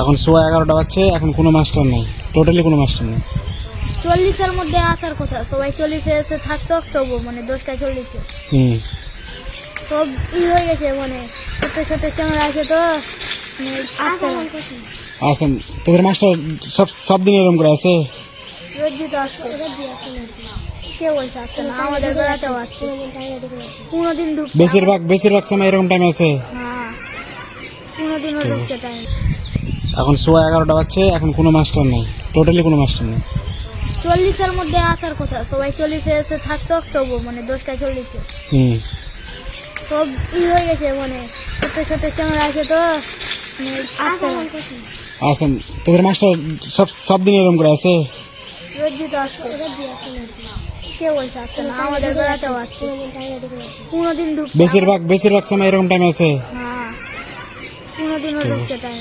এখন সোয়া এগারোটা বাজছে এখন কোনো মাস্টার নেই। টোটালি কোনো মাস্টার নেই। চল্লিশের মধ্যে আসার কথা সবাই চল্লিশে এসে থাকতো তবু মানে দশটা চল্লিশে। হুম। সব ই হয়ে গেছে মানে ছোট ছোট ক্যামেরা আছে তো মানে আসেন তোদের মাস্টার সব সব দিন এরকম করে আছে? বেশিরভাগ বেশিরভাগ সময় এরকম টাইম আছে? হ্যাঁ এখন সোয়া এগারোটা বাজছে এখন কোনো মাস্টার নেই। টোটালি কোনো মাস্টার নেই। চল্লিশের মধ্যে আসার কথা সবাই চল্লিশে এসে থাকতো তবু মানে দশটা চল্লিশে। হুম। সব ই হয়ে গেছে মানে ছোট ছোট ক্যামেরা আছে তো মানে আসতে। আসেন তোদের মাস্টার সব সব দিন এরকম করে আছে? রোদ্দি তো আসছে। কে বলছে না? আমাদের বেড়াতেও বেশিরভাগ বেশিরভাগ সময় এরকম টাইম আছে। হ্যাঁ পনেরো দিনও ঢুকছে টাইম